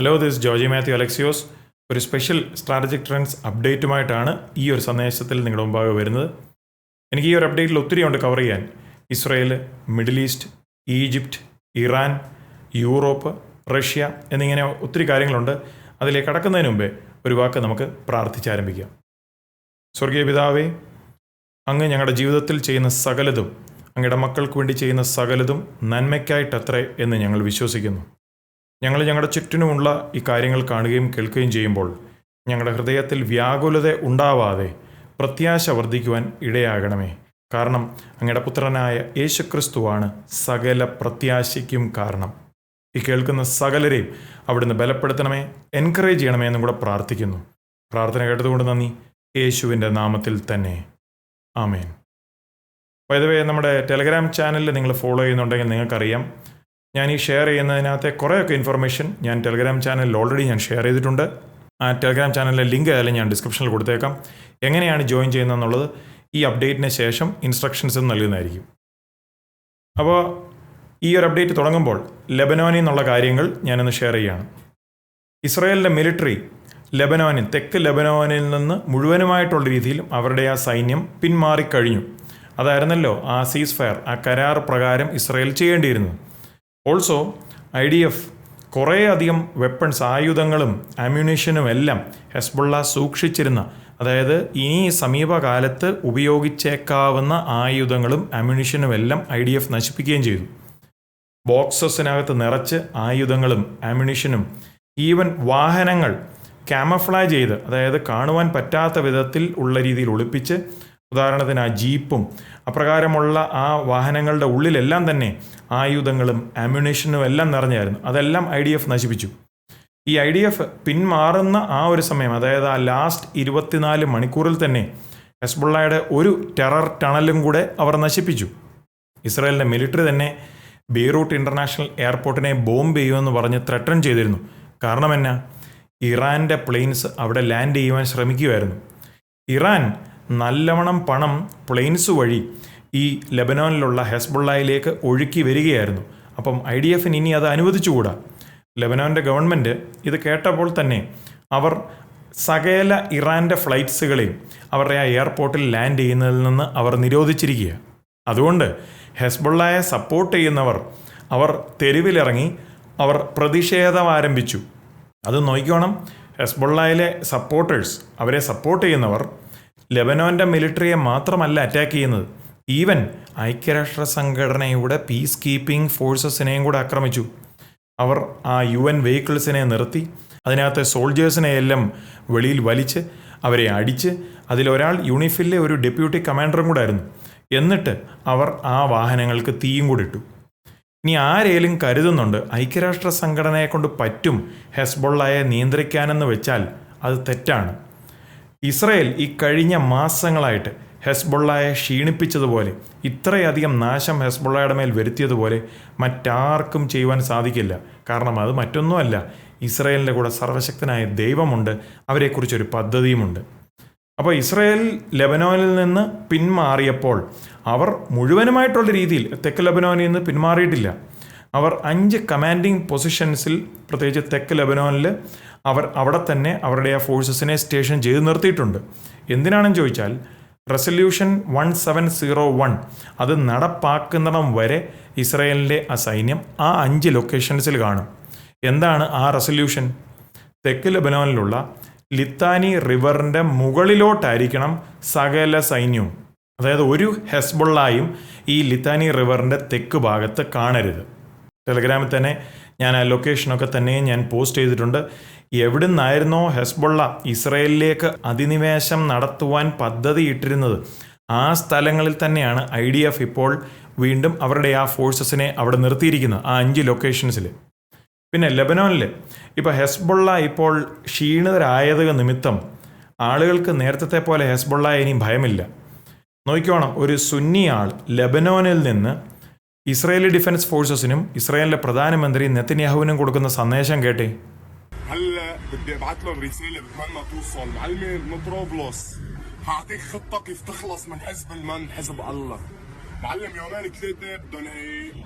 Hello this Joji Mathew Alexios ഒരു special strategic trends അപ്ഡേറ്റുമായിട്ടാണ് ഈ ഒരു സന്ദേശത്തിൽ നിങ്ങളുടെ മുമ്പാകെ വരുന്നത്. എനിക്ക് ഈ ഒരു അപ്ഡേറ്റിൽ ഒത്തിരി ഉണ്ട് കവർ ചെയ്യാൻ. Israel Middle East Egypt Iran Europe Russia എന്നിങ്ങനെ ഒത്തിരി കാര്യങ്ങളുണ്ട്. അതിലേക്ക് കടക്കുന്നതിന് മുമ്പേ ഒരു വാക്ക് നമുക്ക് പ്രാർത്ഥിച്ചാരംഭിക്കാം. സ്വർഗീയ പിതാവേ അങ്ങ് ഞങ്ങളുടെ ജീവിതത്തിൽ ചെയ്യുന്ന സകലതും അങ്ങയുടെ മക്കൾക്ക് വേണ്ടി ചെയ്യുന്ന സകലതും നന്മയ്ക്കായിട്ടത്രേ എന്ന് ഞങ്ങൾ വിശ്വസിക്കുന്നു. ഞങ്ങൾ ഞങ്ങളുടെ ചുറ്റിനുമുള്ള ഈ കാര്യങ്ങൾ കാണുകയും കേൾക്കുകയും ചെയ്യുമ്പോൾ ഞങ്ങളുടെ ഹൃദയത്തിൽ വ്യാകുലത ഉണ്ടാവാതെ പ്രത്യാശ വർദ്ധിക്കുവാൻ ഇടയാകണമേ. കാരണം അങ്ങയുടെ പുത്രനായ യേശുക്രിസ്തുവാണ് സകല പ്രത്യാശയ്ക്കും കാരണം. ഈ കേൾക്കുന്ന സകലരെയും അവിടുന്ന് ബലപ്പെടുത്തണമേ എൻകറേജ് ചെയ്യണമേ എന്നും കൂടെ പ്രാർത്ഥിക്കുന്നു. പ്രാർത്ഥന കേട്ടതുകൊണ്ട് നന്ദി. യേശുവിന്റെ നാമത്തിൽ തന്നെ. ആമേൻ. വൈദവേ നമ്മുടെ ടെലഗ്രാം ചാനലിൽ നിങ്ങൾ ഫോളോ ചെയ്യുന്നുണ്ടെങ്കിൽ നിങ്ങൾക്കറിയാം ഞാൻ ഈ ഷെയർ ചെയ്യുന്നതിനകത്തെ കുറേയൊക്കെ ഇൻഫർമേഷൻ ഞാൻ ടെലഗ്രാം ചാനലിൽ ഓൾറെഡി ഞാൻ ഷെയർ ചെയ്തിട്ടുണ്ട്. ആ ടെലഗ്രാം ചാനലിലെ ലിങ്ക് ആയാലും ഞാൻ ഡിസ്ക്രിപ്ഷനിൽ കൊടുത്തേക്കാം. എങ്ങനെയാണ് ജോയിൻ ചെയ്യുന്നതെന്നുള്ളത് ഈ അപ്ഡേറ്റിന് ശേഷം ഇൻസ്ട്രക്ഷൻസ് നൽകുന്നതായിരിക്കും. അപ്പോൾ ഈ ഒരു അപ്ഡേറ്റ് തുടങ്ങുമ്പോൾ ലെബനോനിൽ നിന്നുള്ള കാര്യങ്ങൾ ഞാനൊന്ന് ഷെയർ ചെയ്യുകയാണ്. ഇസ്രയേലിന്റെ മിലിറ്ററി ലെബനോനിൽ തെക്ക് ലെബനോനിൽ നിന്ന് മുഴുവനുമായിട്ടുള്ള രീതിയിൽ അവരുടെ ആ സൈന്യം പിന്മാറിക്കഴിഞ്ഞു. അതായിരുന്നല്ലോ ആ സീസ് ഫയർ ആ കരാർ പ്രകാരം ഇസ്രയേൽ ചെയ്യേണ്ടിയിരുന്നു ഓൾസോ ഐ ഡി എഫ് കുറേയധികം വെപ്പൺസ് ആയുധങ്ങളും അമ്യൂണേഷനും എല്ലാം ഹെസ്ബുള്ള സൂക്ഷിച്ചിരുന്ന അതായത് ഇനി സമീപകാലത്ത് ഉപയോഗിച്ചേക്കാവുന്ന ആയുധങ്ങളും അമ്യൂണേഷനും എല്ലാം ഐ ഡി എഫ് നശിപ്പിക്കുകയും ചെയ്തു. ബോക്സസിനകത്ത് നിറച്ച് ആയുധങ്ങളും അമ്യൂണേഷനും ഈവൻ വാഹനങ്ങൾ ക്യാമഫ്ലൈ ചെയ്ത് അതായത് കാണുവാൻ പറ്റാത്ത വിധത്തിൽ ഉള്ള രീതിയിൽ ഒളിപ്പിച്ച് ഉദാഹരണത്തിന് ആ ജീപ്പും അപ്രകാരമുള്ള ആ വാഹനങ്ങളുടെ ഉള്ളിലെല്ലാം തന്നെ ആയുധങ്ങളും അമ്യൂണേഷനും എല്ലാം നിറഞ്ഞായിരുന്നു. അതെല്ലാം ഐ ഡി എഫ് നശിപ്പിച്ചു. ഈ ഐ ഡി എഫ് പിന്മാറുന്ന ആ ഒരു സമയം അതായത് ആ ലാസ്റ്റ് ഇരുപത്തിനാല് മണിക്കൂറിൽ തന്നെ ഹെസ്ബുള്ളയുടെ ഒരു ടെറർ ടണലും കൂടെ അവർ നശിപ്പിച്ചു. ഇസ്രായേലിന്റെ മിലിറ്ററി തന്നെ ബെയ്റൂട്ട് ഇന്റർനാഷണൽ എയർപോർട്ടിനെ ബോംബ് ചെയ്യുമെന്ന് പറഞ്ഞ് ത്രെട്ടൺ ചെയ്തിരുന്നു. കാരണം എന്നാ? ഇറാന്റെ പ്ലെയിൻസ് അവിടെ ലാൻഡ് ചെയ്യുവാൻ ശ്രമിക്കുമായിരുന്നു ഇറാൻ നല്ലവണ്ണം പണം പ്ലെയിൻസ് വഴി ഈ ലെബനോനിലുള്ള ഹെസ്ബുള്ളയിലേക്ക് ഒഴുക്കി വരികയായിരുന്നു. അപ്പം ഐ ഡി എഫിന് ഇനി അത് അനുവദിച്ചുകൂടാ? ലെബനോന്റെ ഗവൺമെന്റ് ഇത് കേട്ടപ്പോൾ തന്നെ അവർ സകല ഇറാന്റെ ഫ്ലൈറ്റ്സുകളെയും അവരുടെ ആ എയർപോർട്ടിൽ ലാൻഡ് ചെയ്യുന്നതിൽ നിന്ന് അവർ നിരോധിച്ചിരിക്കുക അതുകൊണ്ട് ഹെസ്ബുള്ളയെ സപ്പോർട്ട് ചെയ്യുന്നവർ അവർ തെരുവിലിറങ്ങി അവർ പ്രതിഷേധം ആരംഭിച്ചു. അത് നോക്കിക്കോണം. ഹെസ്ബുള്ളയിലെ സപ്പോർട്ടേഴ്സ് അവരെ സപ്പോർട്ട് ചെയ്യുന്നവർ ലെബനോന്റെ മിലിറ്ററിയെ മാത്രമല്ല അറ്റാക്ക് ചെയ്യുന്നത്. ഈവൻ ഐക്യരാഷ്ട്ര സംഘടനയുടെ പീസ് കീപ്പിംഗ് ഫോഴ്സസിനെയും കൂടെ ആക്രമിച്ചു. അവർ ആ യു എൻ വെഹിക്കിൾസിനെ നിർത്തി അതിനകത്തെ സോൾജേഴ്സിനെ എല്ലാം വെളിയിൽ വലിച്ച് അവരെ അടിച്ച് അതിലൊരാൾ യൂണിഫിലെ ഒരു ഡെപ്യൂട്ടി കമാൻഡറും കൂടെ ആയിരുന്നു. എന്നിട്ട് അവർ ആ വാഹനങ്ങൾക്ക് തീയും കൂടി ഇട്ടു. ഇനി ആരേലും കരുതുന്നുണ്ട് ഐക്യരാഷ്ട്ര സംഘടനയെ കൊണ്ട് പറ്റും ഹെസ്ബൊള്ളയെ നിയന്ത്രിക്കാനെന്ന് വെച്ചാൽ അത് തെറ്റാണ്. ഇസ്രയേൽ ഈ കഴിഞ്ഞ മാസങ്ങളായിട്ട് ഹെസ്ബുള്ളയെ ക്ഷീണിപ്പിച്ചതുപോലെ ഇത്രയധികം നാശം ഹെസ്ബുള്ളയുടെ മേൽ വരുത്തിയതുപോലെ മറ്റാർക്കും ചെയ്യുവാൻ സാധിക്കില്ല. കാരണം അത് മറ്റൊന്നുമല്ല ഇസ്രയേലിന്റെ കൂടെ സർവശക്തനായ ദൈവമുണ്ട് അവരെക്കുറിച്ചൊരു പദ്ധതിയുമുണ്ട്. അപ്പോൾ ഇസ്രയേൽ ലെബനോനിൽ നിന്ന് പിന്മാറിയപ്പോൾ അവർ മുഴുവനുമായിട്ടുള്ള രീതിയിൽ തെക്ക് ലെബനോനിൽ നിന്ന് പിന്മാറിയിട്ടില്ല. അവർ അഞ്ച് കമാൻഡിങ് പൊസിഷൻസിൽ പ്രത്യേകിച്ച് തെക്ക് ലെബനോനിൽ അവർ അവിടെ തന്നെ അവരുടെ ആ ഫോഴ്സസിനെ സ്റ്റേഷൻ ചെയ്ത് നിർത്തിയിട്ടുണ്ട്. എന്തിനാണെന്ന് ചോദിച്ചാൽ resolution one seven zero one അത് നടപ്പാക്കുന്നിടം വരെ ഇസ്രയേലിന്റെ ആ സൈന്യം ആ അഞ്ച് ലൊക്കേഷൻസിൽ കാണും. എന്താണ് ആ റെസൊല്യൂഷൻ തെക്ക് ലബനോനിലുള്ള ലിത്താനി റിവറിന്റെ മുകളിലോട്ടായിരിക്കണം സകല സൈന്യവും. അതായത് ഒരു ഹെസ്ബുള്ളായും ഈ ലിത്താനി റിവറിന്റെ തെക്ക് ഭാഗത്ത് കാണരുത്. ടെലഗ്രാമിൽ തന്നെ ഞാൻ ആ ലൊക്കേഷനൊക്കെ തന്നെ ഞാൻ പോസ്റ്റ് ചെയ്തിട്ടുണ്ട്. എവിടെ നിന്നായിരുന്നോ ഹെസ്ബുള്ള ഇസ്രയേലിലേക്ക് അധിനിവേശം നടത്തുവാൻ പദ്ധതി ഇട്ടിരുന്നത്. ആ സ്ഥലങ്ങളിൽ തന്നെയാണ് ഐ ഡി എഫ് ഇപ്പോൾ വീണ്ടും അവരുടെ ആ ഫോഴ്സസിനെ അവിടെ നിർത്തിയിരിക്കുന്നത് ആ അഞ്ച് ലൊക്കേഷൻസിൽ. പിന്നെ ലെബനോനിൽ ഇപ്പോൾ ഹെസ്ബുള്ള ഇപ്പോൾ ക്ഷീണിതരായത് നിമിത്തം ആളുകൾക്ക് നേരത്തെ പോലെ ഹെസ്ബുള്ള ഇനി ഭയമില്ല. നോക്കിക്കോണം ഒരു സുന്നി ആൾ ലെബനോനിൽ നിന്ന് ഇസ്രായേലി ഡിഫൻസ് ഫോഴ്സസിനും ഇസ്രായേലിലെ പ്രധാനമന്ത്രി നെത്തന്യാഹുവിനും കൊടുക്കുന്ന സന്ദേശം കേട്ടേ هلا بدي ابعث لهم رساله بتمنى توصل معلمي من طرابلس هعطيك خطه كيف تخلص من حزب المن حزب الله معلم يومين ثلاثه بدهم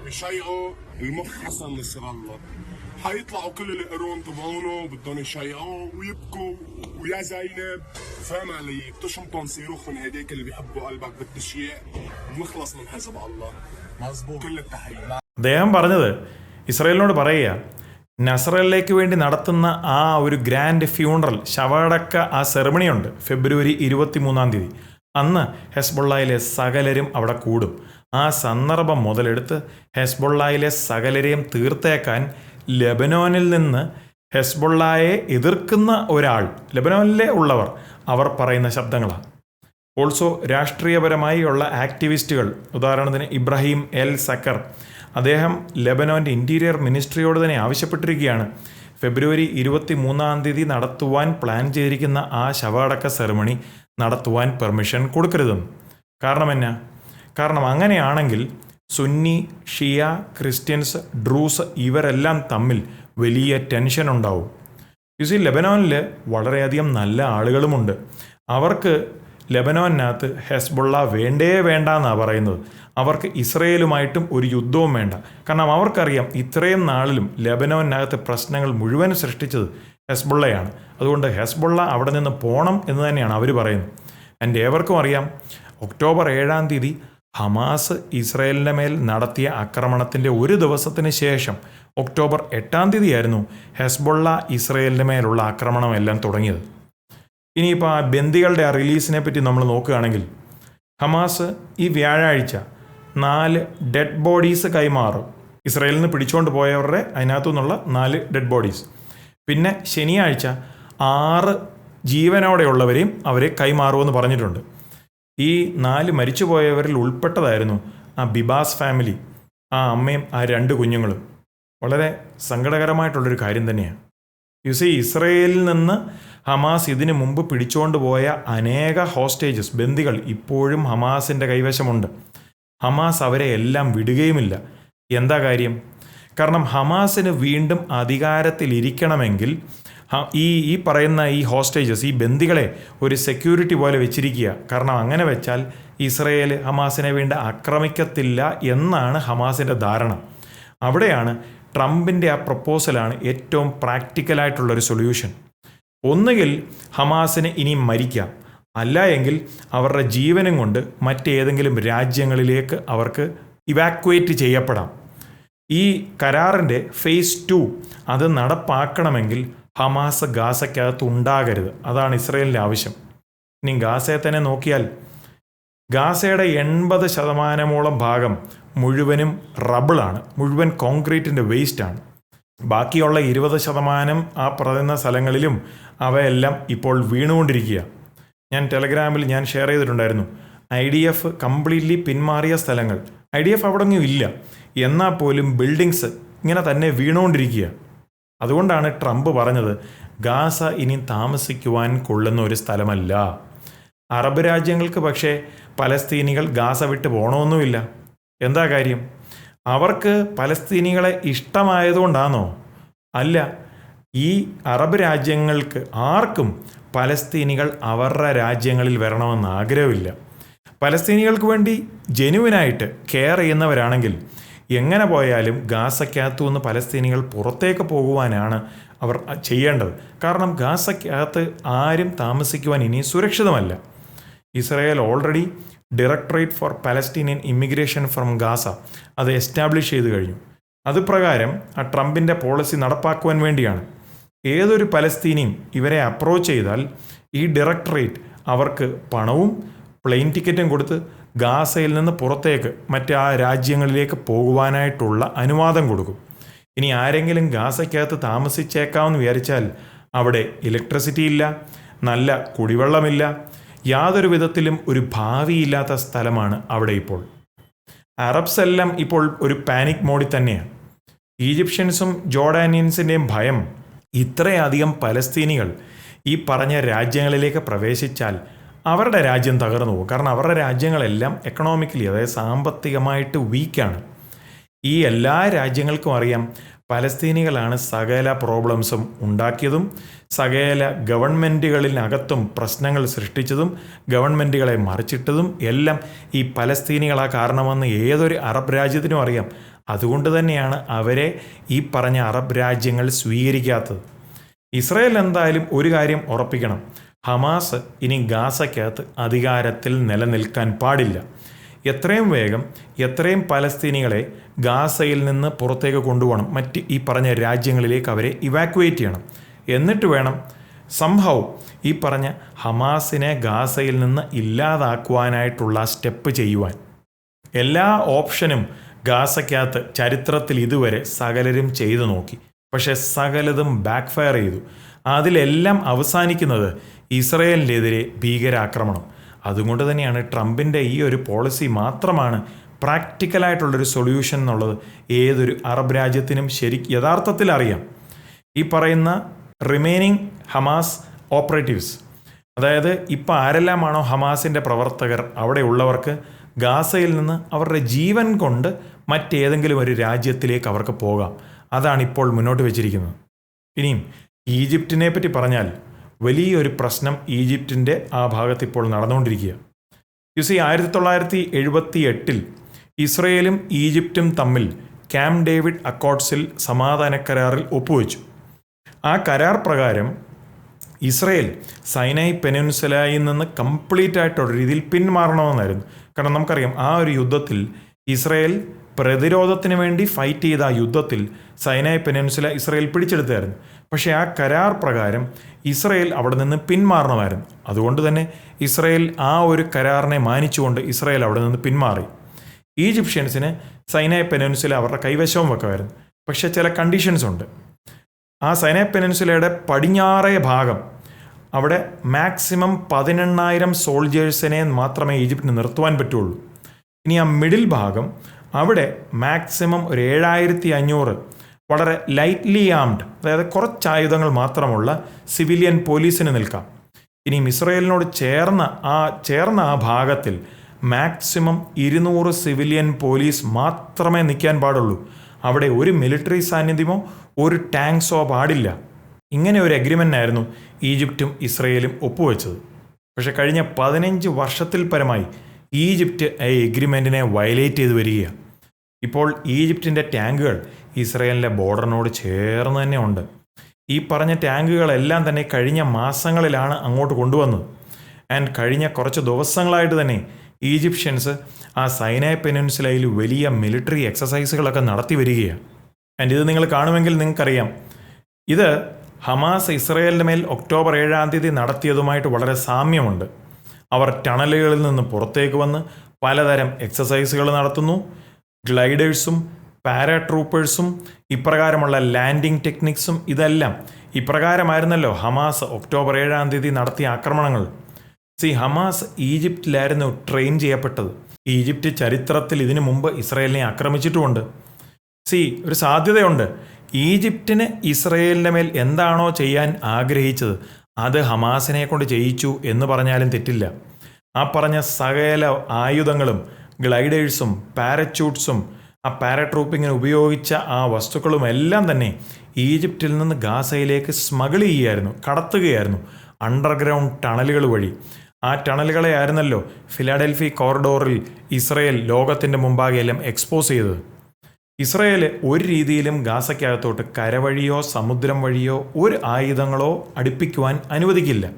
يشيعوا المخ حسن نصر الله حيطلعوا كل القرون تبعونه بدهم يشيعوا ويبكوا ويا زينب فاهم علي بتشمطن صاروخ من هديك اللي بيحبوا قلبك بالتشييع ونخلص من حزب الله مزبوط كل التحية അദ്ദേഹം പറഞ്ഞത് ഇസ്രയേലിനോട് പറയുക നസറലിലേക്ക് വേണ്ടി നടത്തുന്ന ആ ഒരു ഗ്രാൻഡ് ഫ്യൂണറൽ ശവടക്ക ആ സെറമണി ഉണ്ട് ഫെബ്രുവരി ഇരുപത്തി മൂന്നാം തീയതി. അന്ന് ഹെസ്ബൊള്ളയിലെ സകലരും അവിടെ കൂടും. ആ സന്ദർഭം മുതലെടുത്ത് ഹെസ്ബൊള്ളയിലെ സകലരെയും തീർത്തേക്കാൻ ലെബനോനിൽ നിന്ന് ഹെസ്ബൊള്ളയെ എതിർക്കുന്ന ഒരാൾ ലെബനോനിലെ ഉള്ളവർ അവർ പറയുന്ന ശബ്ദങ്ങളാണ് ഓൾസോ രാഷ്ട്രീയപരമായുള്ള ആക്ടിവിസ്റ്റുകൾ ഉദാഹരണത്തിന് ഇബ്രാഹിം എൽ സക്കർ അദ്ദേഹം ലെബനോന്റെ ഇന്റീരിയർ മിനിസ്ട്രിയോട് തന്നെ ആവശ്യപ്പെട്ടിരിക്കുകയാണ്. ഫെബ്രുവരി ഇരുപത്തി മൂന്നാം തീയതി നടത്തുവാൻ പ്ലാൻ ചെയ്തിരിക്കുന്ന ആ ശവടക്ക സെറമണി നടത്തുവാൻ പെർമിഷൻ കൊടുക്കരുതെന്ന് കാരണം എന്നാ? കാരണം അങ്ങനെയാണെങ്കിൽ സുന്നി ഷിയ ക്രിസ്ത്യൻസ് ഡ്രൂസ് ഇവരെല്ലാം തമ്മിൽ വലിയ ടെൻഷൻ ഉണ്ടാവും. യു സി ലെബനോനിൽ വളരെയധികം നല്ല ആളുകളുമുണ്ട്. അവർക്ക് ലെബനോനകത്ത് ഹെസ്ബുള്ള വേണ്ടേ വേണ്ട എന്നാണ് പറയുന്നത്. അവർക്ക് ഇസ്രയേലുമായിട്ടും ഒരു യുദ്ധവും വേണ്ട. കാരണം അവർക്കറിയാം ഇത്രയും നാളിലും ലെബനോനകത്ത് പ്രശ്നങ്ങൾ മുഴുവൻ സൃഷ്ടിച്ചത് ഹെസ്ബുള്ളയാണ്. അതുകൊണ്ട് ഹെസ്ബുള്ള അവിടെ നിന്ന് പോകണം എന്ന് തന്നെയാണ് അവർ പറയുന്നത്. എന്റെ ഏവർക്കും അറിയാം ഒക്ടോബർ ഏഴാം തീയതി ഹമാസ് ഇസ്രയേലിന്റെ മേൽ നടത്തിയ ആക്രമണത്തിന്റെ ഒരു ദിവസത്തിന് ശേഷം ഒക്ടോബർ എട്ടാം തീയതിയായിരുന്നു ഹെസ്ബുള്ള ഇസ്രയേലിന്റെ മേലുള്ള ആക്രമണമെല്ലാം തുടങ്ങിയത്. ഇനിയിപ്പോൾ ആ ബന്ദികളുടെ ആ റിലീസിനെ പറ്റി നമ്മൾ നോക്കുകയാണെങ്കിൽ ഹമാസ് ഈ വ്യാഴാഴ്ച നാല് ഡെഡ് ബോഡീസ് കൈമാറും. ഇസ്രയേലിൽ നിന്ന് പിടിച്ചുകൊണ്ട് പോയവരുടെ അതിനകത്തു നിന്നുള്ള നാല് ഡെഡ് ബോഡീസ് പിന്നെ ശനിയാഴ്ച ആറ് ജീവനോടെയുള്ളവരെയും അവരെ കൈമാറുമെന്ന് പറഞ്ഞിട്ടുണ്ട്. ഈ നാല് മരിച്ചുപോയവരിൽ ഉൾപ്പെട്ടതായിരുന്നു ആ ബിബാസ് ഫാമിലി ആ അമ്മയും ആ രണ്ട് കുഞ്ഞുങ്ങളും. വളരെ സങ്കടകരമായിട്ടുള്ളൊരു കാര്യം തന്നെയാണ്. യു സി ഇസ്രയേലിൽ നിന്ന് ഹമാസ് ഇതിനു മുമ്പ് പിടിച്ചുകൊണ്ട് പോയ അനേക ഹോസ്റ്റേജസ് ബന്ദികൾ ഇപ്പോഴും ഹമാസിന്റെ കൈവശമുണ്ട്. ഹമാസ് അവരെ എല്ലാം വിടുകയുമില്ല. എന്താ കാര്യം? കാരണം ഹമാസിന് വീണ്ടും അധികാരത്തിലിരിക്കണമെങ്കിൽ ഈ ഈ പറയുന്ന ഈ ഹോസ്റ്റേജസ് ഈ ബന്ദികളെ ഒരു സെക്യൂരിറ്റി പോലെ വെച്ചിരിക്കുക. കാരണം അങ്ങനെ വെച്ചാൽ ഇസ്രയേൽ ഹമാസിനെ വീണ്ടും ആക്രമിക്കത്തില്ല എന്നാണ് ഹമാസിന്റെ ധാരണ. അവിടെയാണ് ട്രംപിന്റെ ആ പ്രപ്പോസലാണ് ഏറ്റവും പ്രാക്ടിക്കലായിട്ടുള്ളൊരു സൊല്യൂഷൻ. ഒന്നുകിൽ ഹമാസിന് ഇനി മരിക്കാം അല്ല എങ്കിൽ അവരുടെ ജീവനും കൊണ്ട് മറ്റേതെങ്കിലും രാജ്യങ്ങളിലേക്ക് അവർക്ക് ഇവാക്വേറ്റ് ചെയ്യപ്പെടാം. ഈ കരാറിന്റെ ഫേസ് ടു അത് നടപ്പാക്കണമെങ്കിൽ ഹമാസ് ഗാസയ്ക്കകത്ത് ഉണ്ടാകരുത്. അതാണ് ഇസ്രയേലിന്റെ ആവശ്യം. ഇനി ഗാസയെ തന്നെ നോക്കിയാൽ ഗാസയുടെ എൺപത് ശതമാനമോളം ഭാഗം മുഴുവനും റബിളാണ് മുഴുവൻ കോൺക്രീറ്റിന്റെ വേസ്റ്റാണ് ബാക്കിയുള്ള ഇരുപത് ശതമാനം ആ പറയുന്ന സ്ഥലങ്ങളിലും അവയെല്ലാം ഇപ്പോൾ വീണുകൊണ്ടിരിക്കുക. ഞാൻ ടെലഗ്രാമിൽ ഞാൻ ഷെയർ ചെയ്തിട്ടുണ്ടായിരുന്നു. ഐ ഡി എഫ് കംപ്ലീറ്റ്ലി പിന്മാറിയ സ്ഥലങ്ങൾ. ഐ ഡി എഫ് അവിടെ ഇല്ല. എന്നാൽ പോലും ബിൽഡിങ്സ് ഇങ്ങനെ തന്നെ വീണുകൊണ്ടിരിക്കുക. അതുകൊണ്ടാണ് ട്രംപ് പറഞ്ഞത് ഗാസ ഇനി താമസിക്കുവാൻ കൊള്ളുന്ന ഒരു സ്ഥലമല്ല. അറബ് രാജ്യങ്ങൾക്ക് പക്ഷേ പലസ്തീനികൾ ഗാസ വിട്ട് പോകണമെന്നുമില്ല എന്താ കാര്യം? അവർക്ക് പലസ്തീനികളെ ഇഷ്ടമായതുകൊണ്ടാണോ? അല്ല ഈ അറബ് രാജ്യങ്ങൾക്ക് ആർക്കും പലസ്തീനികൾ അവരുടെ രാജ്യങ്ങളിൽ വരണമെന്ന് ആഗ്രഹമില്ല. പലസ്തീനികൾക്ക് വേണ്ടി ജെനുവിനായിട്ട് കെയർ ചെയ്യുന്നവരാണെങ്കിൽ എങ്ങനെ പോയാലും ഗാസക്കകത്തു നിന്ന് പലസ്തീനികൾ പുറത്തേക്ക് പോകുവാനാണ് അവർ ചെയ്യേണ്ടത്. കാരണം ഗാസക്കകത്ത് ആരും താമസിക്കുവാൻ ഇനി സുരക്ഷിതമല്ല. Israel already directorate for Palestinian immigration from Gaza അത് എസ്റ്റാബ്ലിഷ് ചെയ്തു കഴിഞ്ഞു. അത് പ്രകാരം ആ ട്രംപിന്റെ പോളിസി നടപ്പാക്കുവാൻ വേണ്ടിയാണ്. ഏതൊരു പലസ്തീനിയും ഇവരെ അപ്രോച്ച് ചെയ്താൽ ഈ ഡയറക്ടറേറ്റ് അവർക്ക് പണവും പ്ലെയിൻ ടിക്കറ്റും കൊടുത്ത് ഗാസയിൽ നിന്ന് പുറത്തേക്ക് മറ്റ് ആ രാജ്യങ്ങളിലേക്ക് പോകുവാനായിട്ടുള്ള അനുവാദം കൊടുക്കും. ഇനി ആരെങ്കിലും ഗാസയ്ക്കകത്ത് താമസിച്ചേക്കാമെന്ന് വിചാരിച്ചാൽ അവിടെ ഇലക്ട്രിസിറ്റി ഇല്ല നല്ല കുടിവെള്ളമില്ല യാതൊരു വിധത്തിലും ഒരു ഭാവിയില്ലാത്ത സ്ഥലമാണ് അവിടെ ഇപ്പോൾ. അറബ്സ് എല്ലാം ഇപ്പോൾ ഒരു പാനിക് മോഡിൽ തന്നെയാണ്. ഈജിപ്ഷ്യൻസും ജോർഡാനിയൻസിന്റെയും ഭയം ഇത്രയധികം പലസ്തീനികൾ ഈ പറഞ്ഞ രാജ്യങ്ങളിലേക്ക് പ്രവേശിച്ചാൽ അവരുടെ രാജ്യം തകർന്നു പോകും. കാരണം അവരുടെ രാജ്യങ്ങളെല്ലാം എക്കണോമിക്കലി അതായത് സാമ്പത്തികമായിട്ട് വീക്കാണ് ഈ എല്ലാ രാജ്യങ്ങൾക്കും അറിയാം പലസ്തീനികളാണ് സകല പ്രോബ്ലംസും ഉണ്ടാക്കിയതും സകല ഗവൺമെന്റുകളിനകത്തും പ്രശ്നങ്ങൾ സൃഷ്ടിച്ചതും ഗവൺമെന്റുകളെ മറിച്ചിട്ടതും എല്ലാം ഈ പലസ്തീനികളാ കാരണമെന്ന് ഏതൊരു അറബ് രാജ്യത്തിനും അറിയാം. അതുകൊണ്ട് തന്നെയാണ് അവരെ ഈ പറഞ്ഞ അറബ് രാജ്യങ്ങൾ സ്വീകരിക്കാത്തത്. ഇസ്രയേൽ എന്തായാലും ഒരു കാര്യം ഉറപ്പിക്കണം. ഹമാസ് ഇനി ഗാസയ്ക്കകത്ത് അധികാരത്തിൽ നിലനിൽക്കാൻ പാടില്ല. എത്രയും വേഗം എത്രയും പലസ്തീനികളെ ഗാസയിൽ നിന്ന് പുറത്തേക്ക് കൊണ്ടുപോകണം. മറ്റ് ഈ പറഞ്ഞ രാജ്യങ്ങളിലേക്ക് അവരെ ഇവാക്വേറ്റ് ചെയ്യണം. എന്നിട്ട് വേണം സംഭവം ഈ പറഞ്ഞ ഹമാസിനെ ഗാസയിൽ നിന്ന് ഇല്ലാതാക്കുവാനായിട്ടുള്ള സ്റ്റെപ്പ് ചെയ്യുവാൻ. എല്ലാ ഓപ്ഷനും ഗാസയ്ക്കകത്ത് ചരിത്രത്തിൽ ഇതുവരെ സകലരും ചെയ്തു നോക്കി. പക്ഷേ സകലതും ബാക്ക്ഫയർ ചെയ്തു. അതിലെല്ലാം അവസാനിക്കുന്നത് ഇസ്രയേലിനെതിരെ ഭീകരാക്രമണം. അതുകൊണ്ട് തന്നെയാണ് ട്രംപിന്റെ ഈ ഒരു പോളിസി മാത്രമാണ് പ്രാക്ടിക്കലായിട്ടുള്ളൊരു സൊല്യൂഷൻ എന്നുള്ളത് ഏതൊരു അറബ് രാജ്യത്തിനും ശരി യഥാർത്ഥത്തിൽ അറിയാം. ഈ പറയുന്ന റിമൈനിങ് ഹമാസ് ഓപ്പറേറ്റീവ്സ് അതായത് ഇപ്പോൾ ആരെല്ലാമാണോ ഹമാസിന്റെ പ്രവർത്തകർ അവിടെ ഉള്ളവർക്ക് ഗാസയിൽ നിന്ന് അവരുടെ ജീവൻ കൊണ്ട് മറ്റേതെങ്കിലും ഒരു രാജ്യത്തിലേക്ക് അവർക്ക് പോകാം. അതാണ് ഇപ്പോൾ മുന്നോട്ട് വെച്ചിരിക്കുന്നത്. ഇനിയും ഈജിപ്റ്റിനെ പറ്റി പറഞ്ഞാൽ വലിയൊരു പ്രശ്നം ഈജിപ്തിന്റെ ആ ഭാഗത്ത് ഇപ്പോൾ നടന്നുകൊണ്ടിരിക്കുക. യു സി ആയിരത്തി തൊള്ളായിരത്തി എഴുപത്തി എട്ടിൽ ഇസ്രയേലും ഈജിപ്തും തമ്മിൽ ക്യാമ്പ് ഡേവിഡ് അക്കോർഡ്സിൽ സമാധാന കരാറിൽ ഒപ്പുവെച്ചു. ആ കരാർ പ്രകാരം ഇസ്രയേൽ സൈനൈ പെനിൻസുലയിൽ നിന്ന് കംപ്ലീറ്റ് ആയിട്ടുള്ള രീതിയിൽ പിന്മാറണമെന്നായിരുന്നു. കാരണം നമുക്കറിയാം ആ ഒരു യുദ്ധത്തിൽ ഇസ്രയേൽ പ്രതിരോധത്തിന് വേണ്ടി ഫൈറ്റ് ചെയ്ത ആ യുദ്ധത്തിൽ സൈനൈ പെനിൻസുല ഇസ്രയേൽ പിടിച്ചെടുത്തായിരുന്നു പക്ഷേ ആ കരാർ പ്രകാരം ഇസ്രയേൽ അവിടെ നിന്ന് പിന്മാറണമായിരുന്നു. അതുകൊണ്ട് തന്നെ ഇസ്രയേൽ ആ ഒരു കരാറിനെ മാനിച്ചുകൊണ്ട് ഇസ്രയേൽ അവിടെ നിന്ന് പിന്മാറി. ഈജിപ്ഷ്യൻസിന് സൈനൈ പെനൻസുല അവരുടെ കൈവശവും വെക്കുമായിരുന്നു. പക്ഷേ ചില കണ്ടീഷൻസ് ഉണ്ട്. ആ സൈനൈ പെനിൻസുലയുടെ പടിഞ്ഞാറേ ഭാഗം അവിടെ മാക്സിമം പതിനെണ്ണായിരം സോൾജേഴ്സിനെ മാത്രമേ ഈജിപ്തിന് നിർത്തുവാൻ പറ്റുള്ളൂ. ഇനി ആ മിഡിൽ ഭാഗം അവിടെ മാക്സിമം ഒരു ഏഴായിരത്തി അഞ്ഞൂറ് വളരെ ലൈറ്റ്ലി ആംഡ് അതായത് കുറച്ച് ആയുധങ്ങൾ മാത്രമുള്ള സിവിലിയൻ പോലീസിന് നിൽക്കാം. ഇനി ഇസ്രയേലിനോട് ചേർന്ന ആ ചേർന്ന ആ ഭാഗത്തിൽ മാക്സിമം ഇരുന്നൂറ് സിവിലിയൻ പോലീസ് മാത്രമേ നിൽക്കാൻ പാടുള്ളൂ. അവിടെ ഒരു മിലിറ്ററി സാന്നിധ്യമോ ഒരു ടാങ്ക്സോ പാടില്ല. ഇങ്ങനെ ഒരു അഗ്രിമെന്റ് ആയിരുന്നു ഈജിപ്തും ഇസ്രയേലും ഒപ്പുവെച്ചത്. പക്ഷെ കഴിഞ്ഞ പതിനഞ്ച് വർഷത്തിൽ പരമായി ഈജിപ്റ്റ് ഈ എഗ്രിമെന്റിനെ വയലേറ്റ് ചെയ്ത് വരികയാണ്. ഇപ്പോൾ ഈജിപ്തിന്റെ ടാങ്കുകൾ ഇസ്രയേലിന്റെ ബോർഡറിനോട് ചേർന്ന് തന്നെ ഉണ്ട്. ഈ പറഞ്ഞ ടാങ്കുകളെല്ലാം തന്നെ കഴിഞ്ഞ മാസങ്ങളിലാണ് അങ്ങോട്ട് കൊണ്ടുവന്നത്. ആൻഡ് കഴിഞ്ഞ കുറച്ച് ദിവസങ്ങളായിട്ട് തന്നെ ഈജിപ്ഷ്യൻസ് ആ സൈനായ് പെനിൻസുലയിൽ വലിയ മിലിറ്ററി എക്സസൈസുകളൊക്കെ നടത്തി വരികയാണ്. ആൻഡ് ഇത് നിങ്ങൾ കാണുമെങ്കിൽ നിങ്ങൾക്കറിയാം. ഇത് ഹമാസ് ഇസ്രയേലിന്റെ മേൽ ഒക്ടോബർ ഏഴാം തീയതി നടത്തിയതുമായിട്ട് വളരെ സാമ്യമുണ്ട്. അവർ ടണലുകളിൽ നിന്ന് പുറത്തേക്ക് വന്ന് പലതരം എക്സസൈസുകൾ നടത്തുന്നു. ഗ്ലൈഡേഴ്സും പാരാട്രൂപ്പേഴ്സും ഇപ്രകാരമുള്ള ലാൻഡിംഗ് ടെക്നിക്സും ഇതെല്ലാം ഇപ്രകാരമായിരുന്നല്ലോ ഹമാസ് ഒക്ടോബർ ഏഴാം തീയതി നടത്തിയ ആക്രമണങ്ങൾ. സി ഹമാസ് ഈജിപ്തിലായിരുന്നു ട്രെയിൻ ചെയ്യപ്പെട്ടത്. ഈജിപ്റ്റ് ചരിത്രത്തിൽ ഇതിനു മുമ്പ് ഇസ്രയേലിനെ ആക്രമിച്ചിട്ടുമുണ്ട്. സി ഒരു സാധ്യതയുണ്ട്. ഈജിപ്തിന് ഇസ്രയേലിന്റെ മേൽ എന്താണോ ചെയ്യാൻ ആഗ്രഹിച്ചത് അത് ഹമാസിനെ കൊണ്ട് ചെയ്യിച്ചു എന്ന് പറഞ്ഞാലും തെറ്റില്ല. ആ പറഞ്ഞ സകല ആയുധങ്ങളും ഗ്ലൈഡേഴ്സും പാരച്യൂട്ട്സും ആ പാരട്രൂപ്പിങ്ങിന് ഉപയോഗിച്ച ആ വസ്തുക്കളും എല്ലാം തന്നെ ഈജിപ്തിൽ നിന്ന് ഗാസയിലേക്ക് സ്മഗിൾ ചെയ്യുകയായിരുന്നു കടത്തുകയായിരുന്നു അണ്ടർഗ്രൗണ്ട് ടണലുകൾ വഴി. ആ ടണലുകളെ ആയിരുന്നല്ലോ ഫിലാഡൽഫി കോറിഡോറിൽ ഇസ്രയേൽ ലോകത്തിന്റെ മുമ്പാകെ എല്ലാം എക്സ്പോസ് ചെയ്തത്. ഇസ്രയേൽ ഒരു രീതിയിലും ഗാസയ്ക്കകത്തോട്ട് കരവഴിയോ സമുദ്രം വഴിയോ ഒരു ആയുധങ്ങളോ അടുപ്പിക്കുവാൻ അനുവദിക്കില്ല.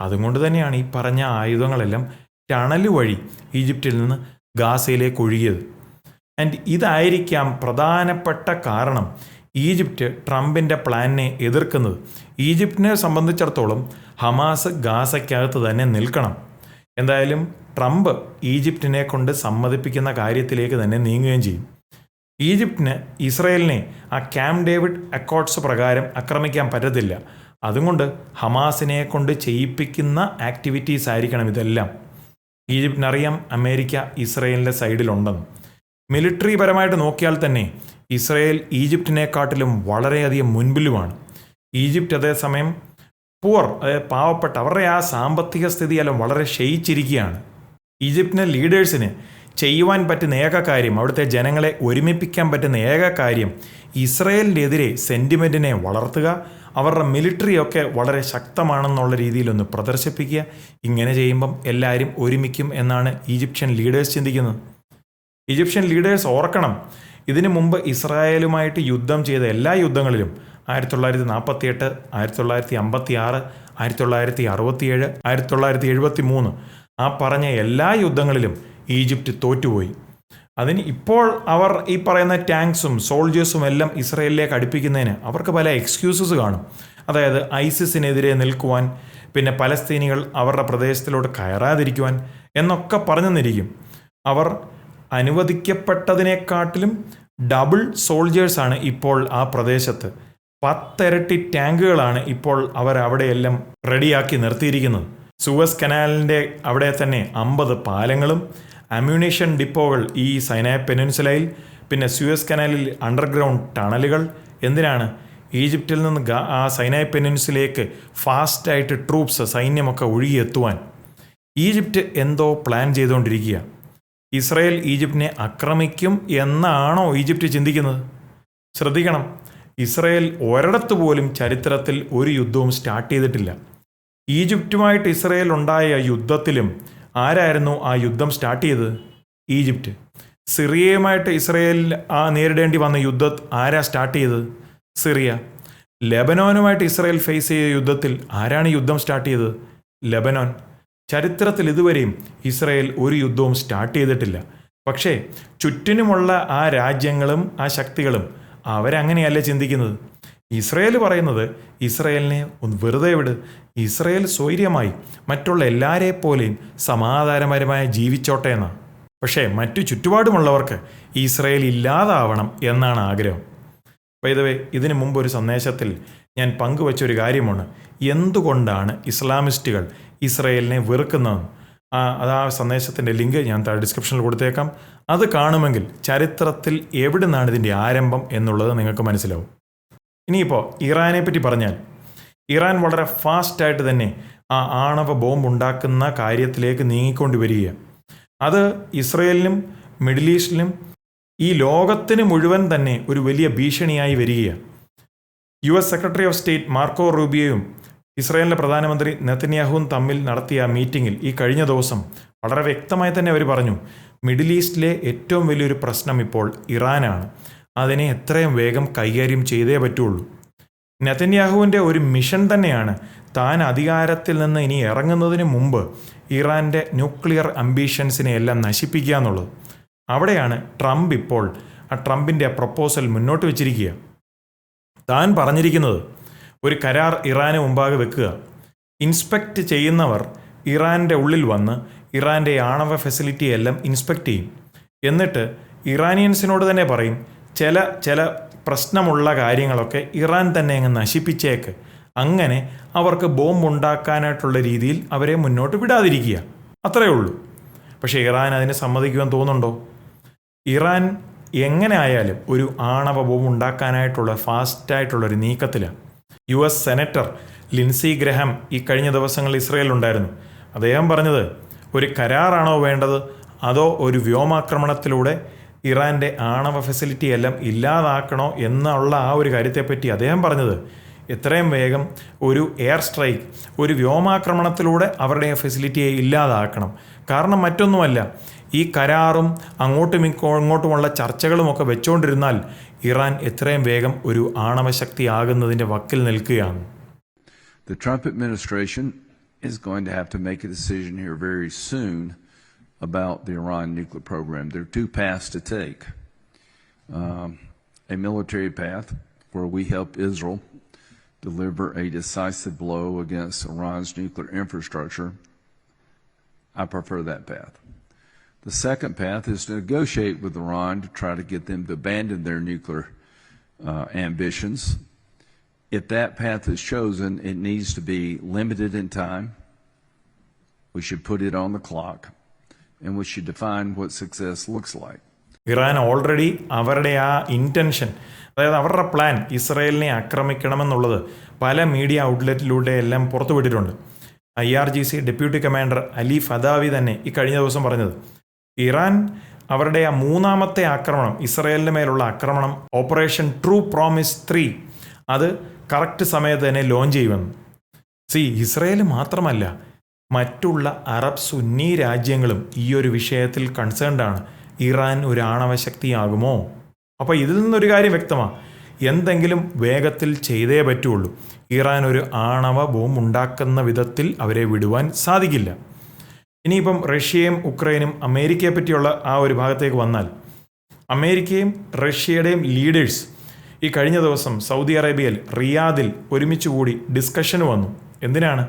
അതുകൊണ്ട് തന്നെയാണ് ഈ പറഞ്ഞ ആയുധങ്ങളെല്ലാം ടണൽ വഴി ഈജിപ്തിൽ നിന്ന് ഗാസയിലേക്ക് ഒഴുകിയത് ആൻഡ് ഇതായിരിക്കാം പ്രധാനപ്പെട്ട കാരണം. ഈജിപ്റ്റ് ട്രംപിന്റെ പ്ലാനിനെ എതിർക്കുന്നത്. ഈജിപ്റ്റിനെ സംബന്ധിച്ചിടത്തോളം ഹമാസ് ഗാസയ്ക്കകത്ത് തന്നെ നിൽക്കണം. എന്തായാലും ട്രംപ് ഈജിപ്റ്റിനെ കൊണ്ട് സമ്മതിപ്പിക്കുന്ന കാര്യത്തിലേക്ക് തന്നെ നീങ്ങുകയും ചെയ്യും. ഈജിപ്തിന് ഇസ്രയേലിനെ ആ ക്യാമ്പ് ഡേവിഡ് അക്കോർഡ്സ് പ്രകാരം ആക്രമിക്കാൻ പറ്റത്തില്ല. അതുകൊണ്ട് ഹമാസിനെ കൊണ്ട് ചെയ്യിപ്പിക്കുന്ന ആക്ടിവിറ്റീസ് ആയിരിക്കണം ഇതെല്ലാം. ഈജിപ്തിനറിയാം അമേരിക്ക ഇസ്രയേലിന്റെ സൈഡിലുണ്ടെന്ന്. മിലിറ്ററി പരമായിട്ട് നോക്കിയാൽ തന്നെ ഇസ്രയേൽ ഈജിപ്തിനെക്കാട്ടിലും വളരെയധികം മുൻപിലുമാണ്. ഈജിപ്റ്റ് അതേസമയം പുവർ അതായത് പാവപ്പെട്ട അവരുടെ ആ സാമ്പത്തിക സ്ഥിതിയെല്ലാം വളരെ ക്ഷയിച്ചിരിക്കുകയാണ്. ഈജിപ്തിലെ ലീഡേഴ്സിന് ചെയ്യുവാൻ പറ്റുന്ന ഏക കാര്യം അവിടുത്തെ ജനങ്ങളെ ഒരുമിപ്പിക്കാൻ പറ്റുന്ന ഏക കാര്യം ഇസ്രയേലിനെതിരെ സെന്റിമെന്റിനെ വളർത്തുക അവരുടെ മിലിറ്ററിയൊക്കെ വളരെ ശക്തമാണെന്നുള്ള രീതിയിലൊന്ന് പ്രദർശിപ്പിക്കുക. ഇങ്ങനെ ചെയ്യുമ്പം എല്ലാവരും ഒരുമിക്കും എന്നാണ് ഈജിപ്ഷ്യൻ ലീഡേഴ്സ് ചിന്തിക്കുന്നത്. ഈജിപ്ഷ്യൻ ലീഡേഴ്സ് ഓർക്കണം ഇതിനു മുമ്പ് ഇസ്രായേലുമായിട്ട് യുദ്ധം ചെയ്ത എല്ലാ യുദ്ധങ്ങളിലും ആയിരത്തി തൊള്ളായിരത്തി നാൽപ്പത്തി എട്ട് ആയിരത്തി തൊള്ളായിരത്തി അമ്പത്തി ആറ് ആയിരത്തി തൊള്ളായിരത്തി അറുപത്തിയേഴ് ആയിരത്തി തൊള്ളായിരത്തി എഴുപത്തി മൂന്ന് ആ പറഞ്ഞ എല്ലാ യുദ്ധങ്ങളിലും ഈജിപ്റ്റ് തോറ്റുപോയി. അതിന് ഇപ്പോൾ അവർ ഈ പറയുന്ന ടാങ്ക്സും സോൾജേഴ്സും എല്ലാം ഇസ്രയേലിലേക്ക് അടുപ്പിക്കുന്നതിന് അവർക്ക് പല എക്സ്ക്യൂസസ് കാണും. അതായത് ഐസിസിനെതിരെ നിൽക്കുവാൻ പിന്നെ പലസ്തീനികൾ അവരുടെ പ്രദേശത്തിലോട്ട് കയറാതിരിക്കുവാൻ എന്നൊക്കെ പറഞ്ഞു നിന്നിരിക്കും അവർ അനുവദിക്കപ്പെട്ടതിനെക്കാട്ടിലും ഡബിൾ സോൾജേഴ്സാണ് ഇപ്പോൾ ആ പ്രദേശത്ത്. പത്തിരട്ടി ടാങ്കുകളാണ് ഇപ്പോൾ അവർ അവിടെയെല്ലാം റെഡിയാക്കി നിർത്തിയിരിക്കുന്നത്. സുവസ് കനാലിന്റെ അവിടെ തന്നെ അമ്പത് പാലങ്ങളും അമ്യൂണേഷൻ ഡിപ്പോകൾ ഈ സൈനായ പെനിൻസുലയിൽ പിന്നെ സൂയസ് കനാലിൽ അണ്ടർഗ്രൗണ്ട് ടണലുകൾ എന്തിനാണ്? ഈജിപ്തിൽ നിന്ന് ആ സൈനായ് പെനിൻസിലേക്ക് ഫാസ്റ്റായിട്ട് ട്രൂപ്സ് സൈന്യമൊക്കെ ഒഴുകിയെത്തുവാൻ. ഈജിപ്റ്റ് എന്തോ പ്ലാൻ ചെയ്തുകൊണ്ടിരിക്കുക. ഇസ്രയേൽ ഈജിപ്തിനെ ആക്രമിക്കും എന്നാണോ ഈജിപ്റ്റ് ചിന്തിക്കുന്നത്? ശ്രദ്ധിക്കണം ഇസ്രയേൽ ഒരിടത്ത് പോലും ചരിത്രത്തിൽ ഒരു യുദ്ധവും സ്റ്റാർട്ട് ചെയ്തിട്ടില്ല. ഈജിപ്റ്റുമായിട്ട് ഇസ്രയേൽ ഉണ്ടായ യുദ്ധത്തിലും ആരായിരുന്നു ആ യുദ്ധം സ്റ്റാർട്ട് ചെയ്തത്? ഈജിപ്റ്റ്. സിറിയയുമായിട്ട് ഇസ്രയേൽ ആ നേരിടേണ്ടി വന്ന യുദ്ധം ആരാ സ്റ്റാർട്ട് ചെയ്തത്? സിറിയ. ലെബനോനുമായിട്ട് ഇസ്രയേൽ ഫേസ് ചെയ്ത യുദ്ധത്തിൽ ആരാണ് യുദ്ധം സ്റ്റാർട്ട് ചെയ്തത്? ലെബനോൻ. ചരിത്രത്തിൽ ഇതുവരെയും ഇസ്രയേൽ ഒരു യുദ്ധവും സ്റ്റാർട്ട് ചെയ്തിട്ടില്ല. പക്ഷേ ചുറ്റിനുമുള്ള ആ രാജ്യങ്ങളും ആ ശക്തികളും അവരങ്ങനെയല്ല ചിന്തിക്കുന്നത്? ഇസ്രയേൽ പറയുന്നത് ഇസ്രയേലിനെ ഒന്ന് വെറുതെ വിട്. ഇസ്രയേൽ സ്വൈര്യമായി. മറ്റുള്ള എല്ലാരെ പോലെയും സമാധാനപരമായി ജീവിച്ചോട്ടെ എന്നാണ് പക്ഷേ മറ്റു ചുറ്റുപാടുമുള്ളവർക്ക് ഇസ്രയേൽ ഇല്ലാതാവണം എന്നാണ് ആഗ്രഹം. വൈദവേ ഇതിനു മുമ്പ് ഒരു സന്ദേശത്തിൽ ഞാൻ പങ്കുവച്ച ഒരു കാര്യമാണ്. എന്തുകൊണ്ടാണ് ഇസ്ലാമിസ്റ്റുകൾ ഇസ്രയേലിനെ വെറുക്കുന്നതെന്ന്? ആ അത് ആ സന്ദേശത്തിന്റെ ലിങ്ക് ഞാൻ താഴെ ഡിസ്ക്രിപ്ഷനിൽ കൊടുത്തേക്കാം. അത് കാണുമെങ്കിൽ ചരിത്രത്തിൽ എവിടെ നിന്നാണ് ഇതിന്റെ ആരംഭം എന്നുള്ളത് നിങ്ങൾക്ക് മനസ്സിലാവും. ഇനിയിപ്പോൾ ഇറാനെ പറ്റി പറഞ്ഞാൽ ഇറാൻ വളരെ ഫാസ്റ്റായിട്ട് തന്നെ ആ ആണവ ബോംബ് ഉണ്ടാക്കുന്ന കാര്യത്തിലേക്ക് നീങ്ങിക്കൊണ്ട് വരിക അത് ഇസ്രയേലിനും മിഡിൽ ഈസ്റ്റിലും ഈ ലോകത്തിന് മുഴുവൻ തന്നെ ഒരു വലിയ ഭീഷണിയായി വരികയാണ് U S secretary of state Marco റൂബിയയും ഇസ്രയേലിന്റെ പ്രധാനമന്ത്രി നെത്തന്യാഹുവും തമ്മിൽ നടത്തിയ മീറ്റിങ്ങിൽ ഈ കഴിഞ്ഞ ദിവസം വളരെ വ്യക്തമായി തന്നെ അവർ പറഞ്ഞു മിഡിൽ ഈസ്റ്റിലെ ഏറ്റവും വലിയൊരു പ്രശ്നം ഇപ്പോൾ ഇറാനാണ്. അതിനെ എത്രയും വേഗം കൈകാര്യം ചെയ്തേ പറ്റുള്ളൂ. നെതന്യാഹുവിന്റെ ഒരു മിഷൻ തന്നെയാണ് താൻ അധികാരത്തിൽ നിന്ന് ഇനി ഇറങ്ങുന്നതിന് മുമ്പ് ഇറാന്റെ ന്യൂക്ലിയർ അംബീഷൻസിനെ എല്ലാം നശിപ്പിക്കുക എന്നുള്ളത്. അവിടെയാണ് ട്രംപ് ഇപ്പോൾ ആ ട്രംപിന്റെ പ്രപ്പോസൽ മുന്നോട്ട് വെച്ചിരിക്കുക. താൻ പറഞ്ഞിരിക്കുന്നത് ഒരു കരാർ ഇറാന് മുമ്പാകെ വെക്കുക. ഇൻസ്പെക്റ്റ് ചെയ്യുന്നവർ ഇറാന്റെ ഉള്ളിൽ വന്ന് ഇറാന്റെ ആണവ ഫെസിലിറ്റി എല്ലാം ഇൻസ്പെക്റ്റ് ചെയ്യും. എന്നിട്ട് ഇറാനിയൻസിനോട് തന്നെ പറയും ചില ചില പ്രശ്നമുള്ള കാര്യങ്ങളൊക്കെ ഇറാൻ തന്നെ അങ്ങ് നശിപ്പിച്ചേക്ക്. അങ്ങനെ അവർക്ക് ബോംബ് ഉണ്ടാക്കാനായിട്ടുള്ള രീതിയിൽ അവരെ മുന്നോട്ട് വിടാതിരിക്കുക. അത്രയേ ഉള്ളൂ. പക്ഷേ ഇറാൻ അതിനെ സമ്മതിക്കുവാൻ തോന്നുന്നുണ്ടോ? ഇറാൻ എങ്ങനെ ആയാലും ഒരു ആണവ ബോംബ് ഉണ്ടാക്കാനായിട്ടുള്ള ഫാസ്റ്റായിട്ടുള്ളൊരു നീക്കത്തിലാണ് U S senator Lindsey Graham ഈ കഴിഞ്ഞ ദിവസങ്ങളിൽ ഇസ്രയേലുണ്ടായിരുന്നു അദ്ദേഹം പറഞ്ഞത് ഒരു കരാറാണോ വേണ്ടത്? അതോ ഒരു വ്യോമാക്രമണത്തിലൂടെ ഇറാന്റെ ആണവ ഫെസിലിറ്റി എല്ലാം ഇല്ലാതാക്കണോ എന്നുള്ള ആ ഒരു കാര്യത്തെപ്പറ്റി അദ്ദേഹം പറഞ്ഞത്. എത്രയും വേഗം ഒരു എയർ സ്ട്രൈക്ക് ഒരു വ്യോമാക്രമണത്തിലൂടെ അവരുടെ ഫെസിലിറ്റിയെ ഇല്ലാതാക്കണം. കാരണം മറ്റൊന്നുമല്ല ഈ കരാറും അങ്ങോട്ടും ഇങ്ങോ- ഇങ്ങോട്ടുമുള്ള ചർച്ചകളുമൊക്കെ വെച്ചുകൊണ്ടിരുന്നാൽ ഇറാൻ എത്രയും വേഗം ഒരു ആണവശക്തി ആകുന്നതിന്റെ വക്കിൽ നിൽക്കുകയാണ്. The Trump administration is going to have to make a decision here very soon about the Iran nuclear program. There are two paths to take um, a military path where we help Israel deliver a decisive blow against Iran's nuclear infrastructure. I prefer that path. The second path is to negotiate with Iran to try to get them to abandon their nuclear uh, ambitions. If that path is chosen, it needs to be limited in time. We should put it on the clock, and which you define what success looks like. Iran already അവരുടെ ആ intention അതായത് അവരുടെ plan ഇസ്രയേലിനെ ആക്രമിക്കണമെന്നുള്ളത് പല media ഔട്ട്ലെറ്റിലൂടെ എല്ലാം പുറത്തുവിട്ടിട്ടുണ്ട്. I R G C deputy commander Ali Fadavi തന്നെ ഈ കഴിഞ്ഞ ദിവസം പറഞ്ഞത്. ഇറാൻ അവരുടെ ആ മൂന്നാമത്തെ ആക്രമണം ഇസ്രയേലിന് മേലുള്ള ആക്രമണം ഓപ്പറേഷൻ ട്രൂ പ്രോമിസ് ത്രീ അത് കറക്റ്റ് സമയത്ത് തന്നെ ലോഞ്ച് ചെയ്യുമെന്ന്. സി ഇസ്രയേൽ മാത്രമല്ല മറ്റുള്ള അറബ് സുന്നി രാജ്യങ്ങളും ഈ ഒരു വിഷയത്തിൽ കൺസേൺഡ് ആണ്. ഇറാൻ ഒരു ആണവശക്തിയാകുമോ അപ്പോൾ ഇതിൽ നിന്നൊരു കാര്യം വ്യക്തമാണ് എന്തെങ്കിലും വേഗത്തിൽ ചെയ്തേ പറ്റുള്ളൂ. ഇറാൻ ഒരു ആണവ ബോംബ് ഉണ്ടാക്കുന്ന വിധത്തിൽ അവരെ വിടുവാൻ സാധിക്കില്ല. ഇനിയിപ്പം റഷ്യയും ഉക്രൈനും അമേരിക്കയെ പറ്റിയുള്ള ആ ഒരു ഭാഗത്തേക്ക് വന്നാൽ അമേരിക്കയും റഷ്യയുടെയും ലീഡേഴ്സ് ഈ കഴിഞ്ഞ ദിവസം സൗദി അറേബ്യയിൽ റിയാദിൽ ഒരുമിച്ച് കൂടി ഡിസ്കഷന് വന്നു. എന്തിനാണ്?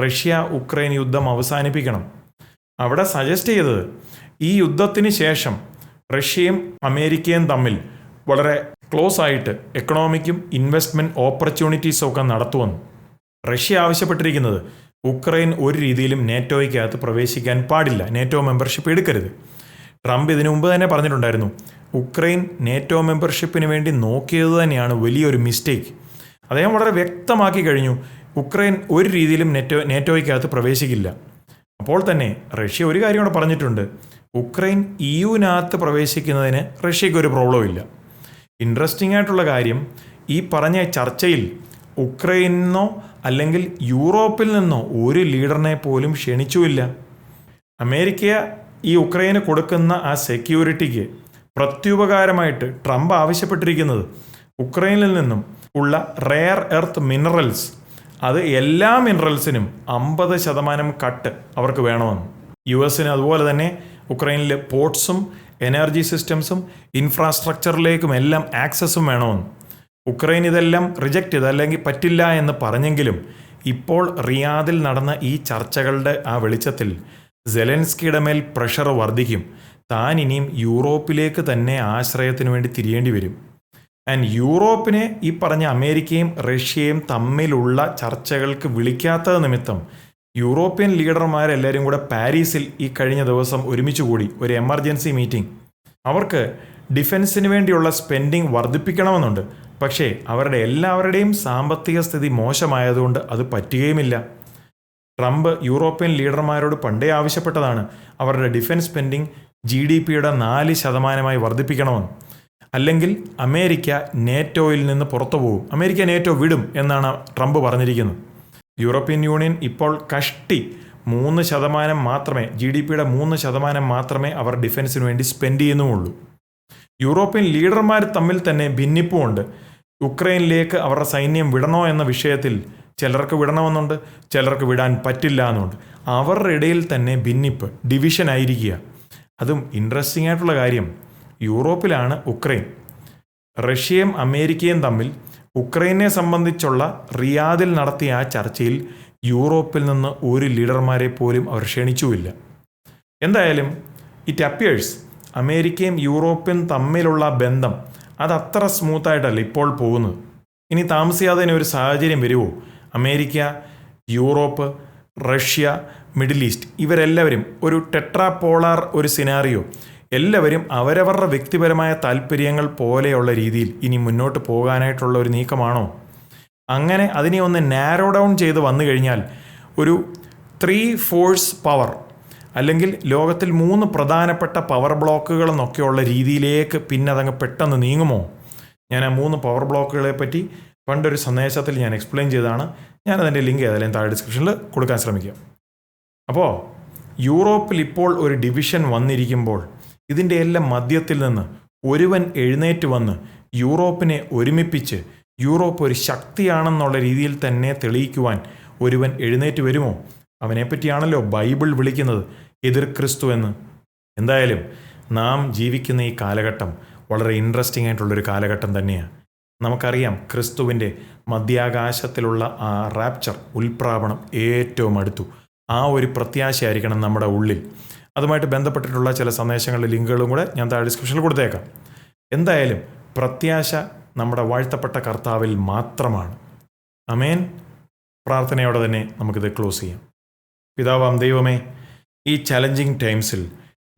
റഷ്യ ഉക്രൈൻ യുദ്ധം അവസാനിപ്പിക്കണം. അവിടെ സജസ്റ്റ് ചെയ്തത് ഈ യുദ്ധത്തിന് ശേഷം റഷ്യയും അമേരിക്കയും തമ്മിൽ വളരെ ക്ലോസ് ആയിട്ട് എക്കണോമിക്കും ഇൻവെസ്റ്റ്മെന്റ് ഓപ്പർച്യൂണിറ്റീസും ഒക്കെ നടത്തുമെന്ന്. റഷ്യ ആവശ്യപ്പെട്ടിരിക്കുന്നത് ഉക്രൈൻ ഒരു രീതിയിലും നേറ്റോയ്ക്കകത്ത് പ്രവേശിക്കാൻ പാടില്ല. നേറ്റോ മെമ്പർഷിപ്പ് എടുക്കരുത്. ട്രംപ് ഇതിനു മുമ്പ് തന്നെ പറഞ്ഞിട്ടുണ്ടായിരുന്നു ഉക്രൈൻ നേറ്റോ മെമ്പർഷിപ്പിന് വേണ്ടി നോക്കിയത് തന്നെയാണ് വലിയൊരു മിസ്റ്റേക്ക് അദ്ദേഹം വളരെ വ്യക്തമാക്കി കഴിഞ്ഞു ഉക്രൈൻ ഒരു രീതിയിലും നെറ്റോ നേറ്റോയ്ക്കകത്ത് പ്രവേശിക്കില്ല. അപ്പോൾ തന്നെ റഷ്യ ഒരു കാര്യം കൂടെ പറഞ്ഞിട്ടുണ്ട്. ഉക്രൈൻ ഇ യുവിനകത്ത് പ്രവേശിക്കുന്നതിന് റഷ്യയ്ക്ക് ഒരു പ്രോബ്ലം ഇല്ല. ഇൻട്രസ്റ്റിംഗ് ആയിട്ടുള്ള കാര്യം ഈ പറഞ്ഞ ചർച്ചയിൽ ഉക്രൈനിൽ നിന്നോ അല്ലെങ്കിൽ യൂറോപ്പിൽ നിന്നോ ഒരു ലീഡറിനെ പോലും ക്ഷണിച്ചുമില്ല. അമേരിക്ക ഈ ഉക്രൈന് കൊടുക്കുന്ന ആ സെക്യൂരിറ്റിക്ക് പ്രത്യുപകാരമായിട്ട് ട്രംപ് ആവശ്യപ്പെട്ടിരിക്കുന്നത് ഉക്രൈനിൽ നിന്നും ഉള്ള റെയർ എർത്ത് മിനറൽസ് അത് എല്ലാ മിനറൽസിനും അമ്പത് ശതമാനം കട്ട് അവർക്ക് വേണമെന്ന്. യു എസിന് അതുപോലെ തന്നെ ഉക്രൈനിലെ പോർട്സും എനർജി സിസ്റ്റംസും ഇൻഫ്രാസ്ട്രക്ചറിലേക്കും എല്ലാം ആക്സസും വേണമെന്ന്. ഉക്രൈൻ ഇതെല്ലാം റിജക്റ്റ് ചെയ്ത് അല്ലെങ്കിൽ പറ്റില്ല എന്ന് പറഞ്ഞെങ്കിലും ഇപ്പോൾ റിയാദിൽ നടന്ന ഈ ചർച്ചകളുടെ ആ വെളിച്ചത്തിൽ സെലൻസ്കിയുടെ മേൽ പ്രഷർ വർദ്ധിക്കും. താൻ ഇനിയും യൂറോപ്പിലേക്ക് തന്നെ ആശ്രയത്തിന് വേണ്ടി തിരിയേണ്ടി വരും. ആൻഡ് യൂറോപ്പിനെ ഈ പറഞ്ഞ അമേരിക്കയും റഷ്യയും തമ്മിലുള്ള ചർച്ചകൾക്ക് വിളിക്കാത്തത് നിമിത്തം യൂറോപ്യൻ ലീഡർമാരെല്ലാവരും കൂടെ പാരീസിൽ ഈ കഴിഞ്ഞ ദിവസം ഒരുമിച്ച് കൂടി ഒരു എമർജൻസി മീറ്റിംഗ്. അവർക്ക് ഡിഫൻസിന് വേണ്ടിയുള്ള സ്പെൻഡിങ് വർദ്ധിപ്പിക്കണമെന്നുണ്ട്. പക്ഷേ അവരുടെ എല്ലാവരുടെയും സാമ്പത്തിക സ്ഥിതി മോശമായതുകൊണ്ട് അത് പറ്റുകയുമില്ല. ട്രംപ് യൂറോപ്യൻ ലീഡർമാരോട് പണ്ടേ ആവശ്യപ്പെട്ടതാണ് അവരുടെ ഡിഫൻസ് സ്പെൻഡിങ് ജി ഡി പിയുടെ നാല് ശതമാനമായി വർദ്ധിപ്പിക്കണമെന്ന്. അല്ലെങ്കിൽ അമേരിക്ക നേറ്റോയിൽ നിന്ന് പുറത്തു പോകും അമേരിക്ക നേറ്റോ വിടും എന്നാണ് ട്രംപ് പറഞ്ഞിരിക്കുന്നത്. യൂറോപ്യൻ യൂണിയൻ ഇപ്പോൾ കഷ്ടി മൂന്ന് ശതമാനം മാത്രമേ ജി ഡി പിയുടെ മൂന്ന് ശതമാനം മാത്രമേ അവർ ഡിഫൻസിന് വേണ്ടി സ്പെൻഡ് ചെയ്യുന്നുമുള്ളൂ. യൂറോപ്യൻ ലീഡർമാർ തമ്മിൽ തന്നെ ഭിന്നിപ്പുമുണ്ട്. ഉക്രൈനിലേക്ക് അവരുടെ സൈന്യം വിടണോ എന്ന വിഷയത്തിൽ ചിലർക്ക് വിടണമെന്നുണ്ട് ചിലർക്ക് വിടാൻ പറ്റില്ല എന്നുണ്ട്. അവരുടെ ഇടയിൽ തന്നെ ഭിന്നിപ്പ് ഡിവിഷൻ ആയിരിക്കുക. അതും ഇൻട്രസ്റ്റിംഗ് ആയിട്ടുള്ള കാര്യം. യൂറോപ്പിലാണ് ഉക്രൈൻ. റഷ്യയും അമേരിക്കയും തമ്മിൽ ഉക്രൈനെ സംബന്ധിച്ചുള്ള റിയാദിൽ നടത്തിയ ആ ചർച്ചയിൽ യൂറോപ്പിൽ നിന്ന് ഒരു ലീഡർമാരെ പോലും അവർ ക്ഷണിച്ചുമില്ല എന്തായാലും ഇറ്റ് അപ്പിയേഴ്സ് അമേരിക്കയും യൂറോപ്യൻ തമ്മിലുള്ള ബന്ധം അത് അത്ര സ്മൂത്തായിട്ടല്ല ഇപ്പോൾ പോകുന്നത്. ഇനി താമസിയാതെ ഒരു സാഹചര്യം വരുമോ America Europe Russia Middle East ഇവരെല്ലാവരും ഒരു ടെട്രാ പോളാർ ഒരു സിനാറിയോ എല്ലാവരും അവരവരുടെ വ്യക്തിപരമായ താല്പര്യങ്ങൾ പോലെയുള്ള രീതിയിൽ ഇനി മുന്നോട്ട് പോകാനായിട്ടുള്ള ഒരു നീക്കമാണോ? അങ്ങനെ അതിനെ ഒന്ന് നാരോ ഡൗൺ ചെയ്ത് വന്നു കഴിഞ്ഞാൽ ഒരു ത്രീ ഫോഴ്സ് പവർ അല്ലെങ്കിൽ ലോകത്തിൽ മൂന്ന് പ്രധാനപ്പെട്ട പവർ ബ്ലോക്കുകൾ എന്നൊക്കെയുള്ള രീതിയിലേക്ക് പിന്നെ അതങ്ങ് പെട്ടെന്ന് നീങ്ങുമോ? ഞാൻ ആ മൂന്ന് പവർ ബ്ലോക്കുകളെ പറ്റി പണ്ടൊരു സന്ദേശത്തിൽ ഞാൻ എക്സ്പ്ലെയിൻ ചെയ്തതാണ്. ഞാൻ അതിന്റെ ലിങ്ക് ഏതായാലും താഴെ ഡിസ്ക്രിപ്ഷനിൽ കൊടുക്കാൻ ശ്രമിക്കാം. അപ്പോൾ യൂറോപ്പിൽ ഇപ്പോൾ ഒരു ഡിവിഷൻ വന്നിരിക്കുമ്പോൾ ഇതിന്റെ എല്ലാം മധ്യത്തിൽ നിന്ന് ഒരുവൻ എഴുന്നേറ്റ് വന്ന് യൂറോപ്പിനെ ഒരുമിപ്പിച്ച് യൂറോപ്പ് ഒരു ശക്തിയാണെന്നുള്ള രീതിയിൽ തന്നെ തെളിയിക്കുവാൻ ഒരുവൻ എഴുന്നേറ്റ് വരുമോ? അവനെപ്പറ്റിയാണല്ലോ ബൈബിൾ വിളിക്കുന്നത് എതിർ ക്രിസ്തു എന്ന്. എന്തായാലും നാം ജീവിക്കുന്ന ഈ കാലഘട്ടം വളരെ ഇൻട്രസ്റ്റിംഗ് ആയിട്ടുള്ളൊരു കാലഘട്ടം തന്നെയാണ് നമുക്കറിയാം ക്രിസ്തുവിന്റെ മധ്യാകാശത്തിലുള്ള ആ റാപ്ചർ ഉൽപ്രാപണം ഏറ്റവും അടുത്തു. ആ ഒരു പ്രത്യാശയായിരിക്കണം നമ്മുടെ ഉള്ളിൽ. അതുമായിട്ട് ബന്ധപ്പെട്ടിട്ടുള്ള ചില സന്ദേശങ്ങളുടെ ലിങ്കുകളും കൂടെ ഞാൻ താഴെ ഡിസ്ക്രിപ്ഷനിൽ കൊടുത്തേക്കാം. എന്തായാലും പ്രത്യാശ നമ്മുടെ വാഴ്ത്തപ്പെട്ട കർത്താവിൽ മാത്രമാണ്. അമേൻ പ്രാർത്ഥനയോടെ തന്നെ നമുക്കിത് ക്ലോസ് ചെയ്യാം. പിതാവാം ദൈവമേ ഈ ചലഞ്ചിങ് ടൈംസിൽ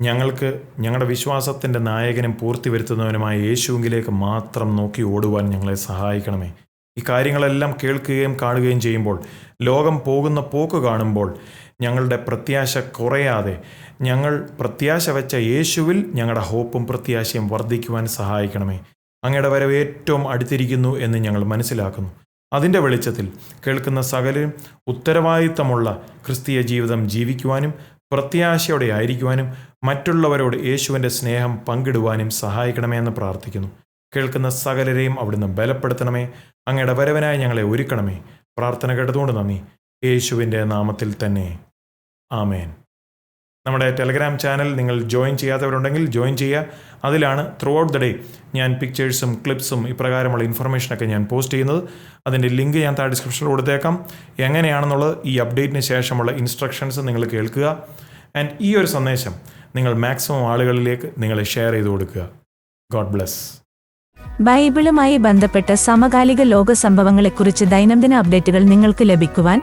ഞങ്ങൾക്ക് ഞങ്ങളുടെ വിശ്വാസത്തിന്റെ നായകനും പൂർത്തി വരുത്തുന്നവനുമായ യേശുവിലേക്ക് മാത്രം നോക്കി ഓടുവാൻ ഞങ്ങളെ സഹായിക്കണമേ. ഈ കാര്യങ്ങളെല്ലാം കേൾക്കുകയും കാണുകയും ചെയ്യുമ്പോൾ ലോകം പോകുന്ന പോക്ക് കാണുമ്പോൾ ഞങ്ങളുടെ പ്രത്യാശ കുറയാതെ ഞങ്ങൾ പ്രത്യാശ വെച്ച യേശുവിൽ ഞങ്ങളുടെ ഹോപ്പും പ്രത്യാശയും വർദ്ധിക്കുവാൻ സഹായിക്കണമേ. അങ്ങയുടെ വരവ് ഏറ്റവും അടുത്തിരിക്കുന്നു എന്ന് ഞങ്ങൾ മനസ്സിലാക്കുന്നു. അതിന്റെ വെളിച്ചത്തിൽ കേൾക്കുന്ന സകലരും ഉത്തരവാദിത്തമുള്ള ക്രിസ്തീയ ജീവിതം ജീവിക്കുവാനും പ്രത്യാശയോടെ ആയിരിക്കുവാനും മറ്റുള്ളവരോട് യേശുവിന്റെ സ്നേഹം പങ്കിടുവാനും സഹായിക്കണമേ എന്ന് പ്രാർത്ഥിക്കുന്നു. കേൾക്കുന്ന സകലരെയും അവിടുന്ന് ബലപ്പെടുത്തണമേ. അങ്ങയുടെ വരവനായി ഞങ്ങളെ ഒരുക്കണമേ. പ്രാർത്ഥന കേട്ടതുകൊണ്ട് നന്ദി. യേശുവിന്റെ നാമത്തിൽ തന്നെ. ആമേൻ. നമ്മുടെ ടെലഗ്രാം ചാനൽ നിങ്ങൾ ജോയിൻ ചെയ്യാത്തവരുണ്ടെങ്കിൽ ജോയിൻ ചെയ്യുക. അതിലാണ് ത്രൂ ഔട്ട് ദ ഡേ ഞാൻ പിക്ചേഴ്സും ക്ലിപ്സും ഇപ്രകാരമുള്ള ഇൻഫർമേഷനൊക്കെ ഞാൻ പോസ്റ്റ് ചെയ്യുന്നത്. അതിന്റെ ലിങ്ക് ഞാൻ താഴെ ഡിസ്ക്രിപ്ഷനിൽ കൊടുത്തേക്കാം. എങ്ങനെയാണെന്നുള്ളത് ഈ അപ്ഡേറ്റിന് ശേഷമുള്ള ഇൻസ്ട്രക്ഷൻസ് നിങ്ങൾ കേൾക്കുക. ആൻഡ് ഈ ഒരു സന്ദേശം നിങ്ങൾ മാക്സിമം ആളുകളിലേക്ക് നിങ്ങൾ ഷെയർ ചെയ്ത് കൊടുക്കുക. ഗോഡ് ബ്ലെസ് ബൈബിളുമായി ബന്ധപ്പെട്ട സമകാലിക ലോക സംഭവങ്ങളെക്കുറിച്ച് ദൈനംദിന അപ്ഡേറ്റുകൾ നിങ്ങൾക്ക് ലഭിക്കുവാൻ